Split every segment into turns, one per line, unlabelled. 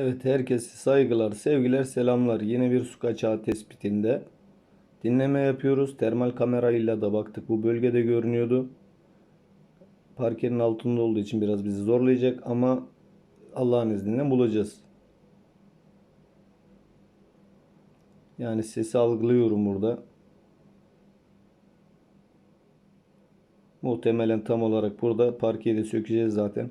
Evet herkese saygılar, sevgiler, selamlar. Yine bir su kaçağı tespitinde dinleme yapıyoruz. Termal kamerayla da baktık. Bu bölgede görünüyordu. Parkenin altında olduğu için biraz bizi zorlayacak ama Allah'ın izniyle bulacağız. Yani sesi algılıyorum burada. Muhtemelen tam olarak burada parkeyi de sökeceğiz zaten.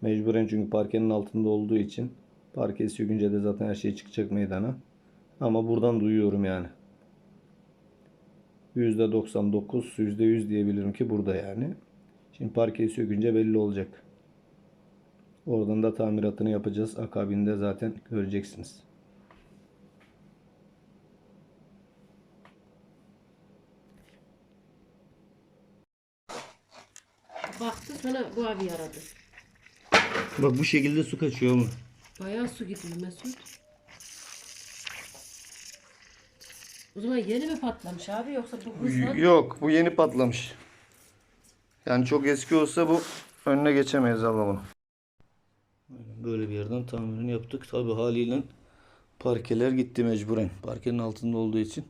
Mecburen çünkü parkenin altında olduğu için. Parkeyi sökünce de zaten her şey çıkacak meydana. Ama buradan duyuyorum yani. %99, %100 diyebilirim ki burada yani. Şimdi parkeyi sökünce belli olacak. Oradan da tamiratını yapacağız. Akabinde zaten göreceksiniz.
Baktı sana bu abi aradı.
Bak bu şekilde su kaçıyor mu?
Bayağı su gidiyor Mesut. O zaman yeni mi patlamış abi yoksa bu hızla
Yok bu yeni patlamış. Yani çok eski olsa bu önüne geçemeyiz abla bunu. Böyle bir yerden tamirini yaptık. Tabi haliyle parkeler gitti mecburen. Parkenin altında olduğu için.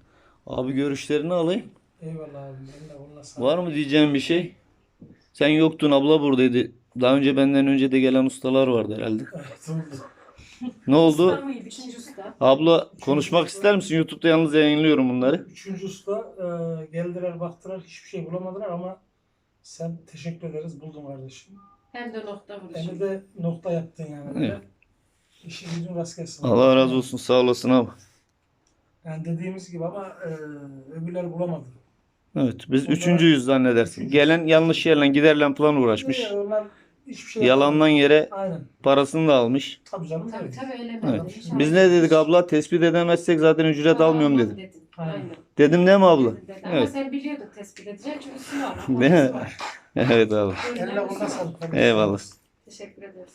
Abi görüşlerini alayım.
Eyvallah abi. Ben de onunla sağ
Var mı diyeceğim bir şey? Sen yoktun abla buradaydı. Daha önce benden önce de gelen ustalar vardı herhalde. Ne oldu?
Üçüncü usta.
Abla konuşmak ister misin? YouTube'da yalnız yayınlıyorum bunları.
Üçüncü usta e, geldiler baktılar hiçbir şey bulamadılar ama sen teşekkür ederiz buldun kardeşim.
Hem de nokta vuruşu.
Beni de nokta yaptın yani.
Evet.
İşin gücün rast gelsin.
Allah razı olsun sağ olasın abi.
Yani dediğimiz gibi ama e, öbürleri bulamadı.
Evet biz üçüncüyüz zannedersin. Gelen yanlış yerle giderle falan uğraşmış.
Onlar hiçbir şey
Yalandan yere
Aynen.
parasını da almış.
Tabii canım.
Tabii
öyle.
tabii öyle
Evet.
İnşallah.
Biz ne dedik abla? Tespit edemezsek zaten ücret almıyorum dedim.
Dedin.
Aynen.
Aynen.
Dedim değil mi abla?
Dedin. Ama
Evet.
sen biliyordun tespit edeceğim çünkü su var.
Değil mi? Evet abi.
Eline koluna sağlık. kardeşim.
Eyvallah.
Teşekkür ederiz.